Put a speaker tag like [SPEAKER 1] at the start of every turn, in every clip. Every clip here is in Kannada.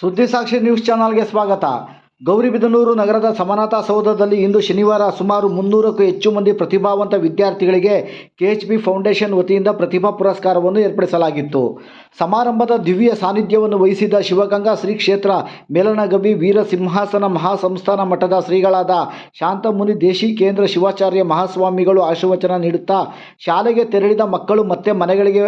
[SPEAKER 1] ಸುದ್ದಿಸಾಕ್ಷಿ ನ್ಯೂಸ್ ಚಾನಲ್ಗೆ ಸ್ವಾಗತ. ಗೌರಿಬಿದನೂರು ನಗರದ ಸಮಾನತಾ ಸೌಧದಲ್ಲಿ ಇಂದು ಶನಿವಾರ ಸುಮಾರು ಮುನ್ನೂರಕ್ಕೂ ಹೆಚ್ಚು ಮಂದಿ ಪ್ರತಿಭಾವಂತ ವಿದ್ಯಾರ್ಥಿಗಳಿಗೆ ಕೆ ಎಚ್ ಬಿ ಫೌಂಡೇಶನ್ ವತಿಯಿಂದ ಪ್ರತಿಭಾ ಪುರಸ್ಕಾರವನ್ನು ಏರ್ಪಡಿಸಲಾಗಿತ್ತು. ಸಮಾರಂಭದ ದಿವ್ಯ ಸಾನ್ನಿಧ್ಯವನ್ನು ವಹಿಸಿದ ಶಿವಗಂಗಾ ಶ್ರೀ ಕ್ಷೇತ್ರ ಮೇಲನಗವಿ ವೀರ ಸಿಂಹಾಸನ ಮಹಾಸಂಸ್ಥಾನ ಮಠದ ಶ್ರೀಗಳಾದ ಶಾಂತಮುನಿ ದೇಶಿ ಕೇಂದ್ರ ಶಿವಾಚಾರ್ಯ ಮಹಾಸ್ವಾಮಿಗಳು ಆಶೀರ್ವಚನ ನೀಡುತ್ತಾ ಶಾಲೆಗೆ ತೆರಳಿದ ಮಕ್ಕಳು ಮತ್ತೆ ಮನೆಗಳಿಗೆ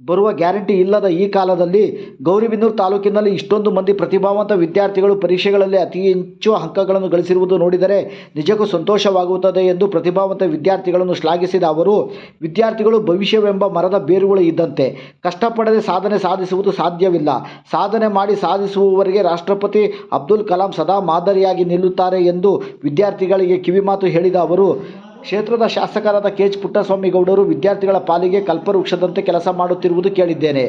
[SPEAKER 1] ಬರುವ ಗ್ಯಾರಂಟಿ ಇಲ್ಲದ ಈ ಕಾಲದಲ್ಲಿ ಗೌರಿಬಿದನೂರು ತಾಲೂಕಿನಲ್ಲಿ ಇಷ್ಟೊಂದು ಮಂದಿ ಪ್ರತಿಭಾವಂತ ವಿದ್ಯಾರ್ಥಿಗಳು ಪರೀಕ್ಷೆಗಳಲ್ಲಿ ಅತಿ ಹೆಚ್ಚು ಅಂಕಗಳನ್ನು ಗಳಿಸಿರುವುದು ನೋಡಿದರೆ ನಿಜಕ್ಕೂ ಸಂತೋಷವಾಗುತ್ತದೆ ಎಂದು ಪ್ರತಿಭಾವಂತ ವಿದ್ಯಾರ್ಥಿಗಳನ್ನು ಶ್ಲಾಘಿಸಿದ ಅವರು, ವಿದ್ಯಾರ್ಥಿಗಳು ಭವಿಷ್ಯವೆಂಬ ಮರದ ಬೇರುಗಳು ಇದ್ದಂತೆ ಕಷ್ಟಪಡದೆ ಸಾಧನೆ ಸಾಧಿಸುವುದು ಸಾಧ್ಯವಿಲ್ಲ. ಸಾಧನೆ ಮಾಡಿ ಸಾಧಿಸುವವರಿಗೆ ರಾಷ್ಟ್ರಪತಿ ಅಬ್ದುಲ್ ಕಲಾಂ ಸದಾ ಮಾದರಿಯಾಗಿ ನಿಲ್ಲುತ್ತಾರೆ ಎಂದು ವಿದ್ಯಾರ್ಥಿಗಳಿಗೆ ಕಿವಿಮಾತು ಹೇಳಿದ ಅವರು ಕ್ಷೇತ್ರದ ಶಾಸಕರಾದ ಕೆ ಎಚ್ ಪುಟ್ಟಸ್ವಾಮಿ ಗೌಡರು ವಿದ್ಯಾರ್ಥಿಗಳ ಪಾಲಿಗೆ ಕಲ್ಪವೃಕ್ಷದಂತೆ ಕೆಲಸ ಮಾಡುತ್ತಿರುವುದು ಕೇಳಿದ್ದೇನೆ.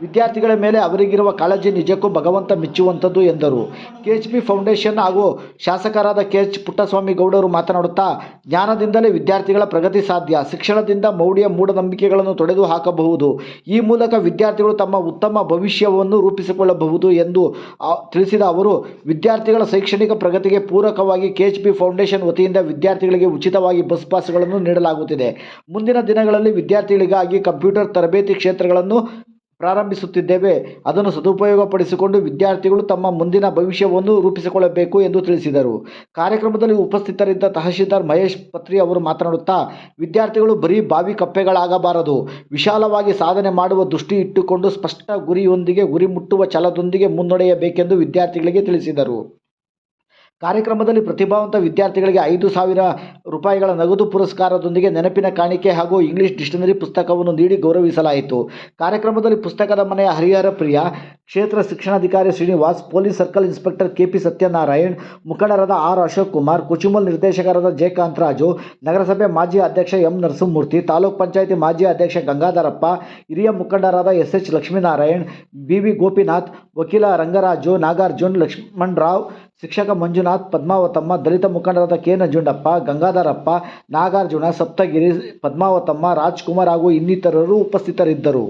[SPEAKER 1] ವಿದ್ಯಾರ್ಥಿಗಳ ಮೇಲೆ ಅವರಿಗಿರುವ ಕಾಳಜಿ ನಿಜಕ್ಕೂ ಭಗವಂತ ಮೆಚ್ಚುವಂಥದ್ದು ಎಂದರು. ಕೆ ಎಚ್ ಪಿ ಫೌಂಡೇಶನ್ ಹಾಗೂ ಶಾಸಕರಾದ ಕೆ ಎಚ್ ಪುಟ್ಟಸ್ವಾಮಿ ಗೌಡರು ಮಾತನಾಡುತ್ತಾ, ಜ್ಞಾನದಿಂದಲೇ ವಿದ್ಯಾರ್ಥಿಗಳ ಪ್ರಗತಿ ಸಾಧ್ಯ, ಶಿಕ್ಷಣದಿಂದ ಮೌಢ್ಯ ಮೂಢನಂಬಿಕೆಗಳನ್ನು ತೊಡೆದು ಹಾಕಬಹುದು. ಈ ಮೂಲಕ ವಿದ್ಯಾರ್ಥಿಗಳು ತಮ್ಮ ಉತ್ತಮ ಭವಿಷ್ಯವನ್ನು ರೂಪಿಸಿಕೊಳ್ಳಬಹುದು ಎಂದು ತಿಳಿಸಿದ ಅವರು, ವಿದ್ಯಾರ್ಥಿಗಳ ಶೈಕ್ಷಣಿಕ ಪ್ರಗತಿಗೆ ಪೂರಕವಾಗಿ ಕೆ ಎಚ್ ಪಿ ಫೌಂಡೇಶನ್ ವತಿಯಿಂದ ವಿದ್ಯಾರ್ಥಿಗಳಿಗೆ ಉಚಿತವಾಗಿ ಬಸ್ ಪಾಸ್ಗಳನ್ನು ನೀಡಲಾಗುತ್ತಿದೆ. ಮುಂದಿನ ದಿನಗಳಲ್ಲಿ ವಿದ್ಯಾರ್ಥಿಗಳಿಗಾಗಿ ಕಂಪ್ಯೂಟರ್ ತರಬೇತಿ ಕ್ಷೇತ್ರಗಳನ್ನು ಪ್ರಾರಂಭಿಸುತ್ತಿದ್ದೇವೆ. ಅದನ್ನು ಸದುಪಯೋಗಪಡಿಸಿಕೊಂಡು ವಿದ್ಯಾರ್ಥಿಗಳು ತಮ್ಮ ಮುಂದಿನ ಭವಿಷ್ಯವನ್ನು ರೂಪಿಸಿಕೊಳ್ಳಬೇಕು ಎಂದು ತಿಳಿಸಿದರು. ಕಾರ್ಯಕ್ರಮದಲ್ಲಿ ಉಪಸ್ಥಿತರಿದ್ದ ತಹಶೀಲ್ದಾರ್ ಮಹೇಶ್ ಪತ್ರಿ ಅವರು ಮಾತನಾಡುತ್ತಾ, ವಿದ್ಯಾರ್ಥಿಗಳು ಬರೀ ಬಾವಿ ಕಪ್ಪೆಗಳಾಗಬಾರದು. ವಿಶಾಲವಾಗಿ ಸಾಧನೆ ಮಾಡುವ ದೃಷ್ಟಿ ಇಟ್ಟುಕೊಂಡು ಸ್ಪಷ್ಟ ಗುರಿಯೊಂದಿಗೆ, ಗುರಿ ಮುಟ್ಟುವ ಛಲದೊಂದಿಗೆ ಮುನ್ನಡೆಯಬೇಕೆಂದು ವಿದ್ಯಾರ್ಥಿಗಳಿಗೆ ತಿಳಿಸಿದರು. ಕಾರ್ಯಕ್ರಮದಲ್ಲಿ ಪ್ರತಿಭಾವಂತ ವಿದ್ಯಾರ್ಥಿಗಳಿಗೆ ಐದು ಸಾವಿರ ರೂಪಾಯಿಗಳ ನಗದು ಪುರಸ್ಕಾರದೊಂದಿಗೆ ನೆನಪಿನ ಕಾಣಿಕೆ ಹಾಗೂ ಇಂಗ್ಲಿಷ್ ಡಿಕ್ಷನರಿ ಪುಸ್ತಕವನ್ನು ನೀಡಿ ಗೌರವಿಸಲಾಯಿತು. ಕಾರ್ಯಕ್ರಮದಲ್ಲಿ ಪುಸ್ತಕದ ಮನೆಯ ಹರಿಹರ ಪ್ರಿಯ ಕ್ಷೇತ್ರ ಶಿಕ್ಷಣಾಧಿಕಾರಿ Srinivas, police circle inspector K P Satyanarayan, ಮುಖಂಡರಾದ ಆರ್ ಅಶೋಕ್ ಕುಮಾರ್ ಕುಚುಮಲ್ ನಿರ್ದೇಶಕರಾದ ಜಯಕಾಂತ್ ರಾಜು ನಗರಸಭೆ ಮಾಜಿ ಅಧ್ಯಕ್ಷ ಎಂ ನರಸಿಂಹಮೂರ್ತಿ, ತಾಲೂಕ್ ಪಂಚಾಯಿತಿ ಮಾಜಿ ಅಧ್ಯಕ್ಷ ಗಂಗಾಧರಪ್ಪ, ಹಿರಿಯ ಮುಖಂಡರಾದ S H Lakshminarayan, B V Gopinath, ವಕೀಲ ರಂಗರಾಜು, ನಾಗಾರ್ಜುನ್ ಲಕ್ಷ್ಮಣ್ ರಾವ್ ಶಿಕ್ಷಕ ಮಂಜುನಾಥ್, ಪದ್ಮಾವತಮ್ಮ, ದಲಿತ ಮುಖಂಡರಾದ ಕೆ ನಂಜುಂಡಪ್ಪ, ಗಂಗಾಧರಪ್ಪ, ನಾಗಾರ್ಜುನ, ಸಪ್ತಗಿರಿ, ಪದ್ಮಾವತಮ್ಮ, ರಾಜ್ಕುಮಾರ್ ಹಾಗೂ ಇನ್ನಿತರರು ಉಪಸ್ಥಿತರಿದ್ದರು.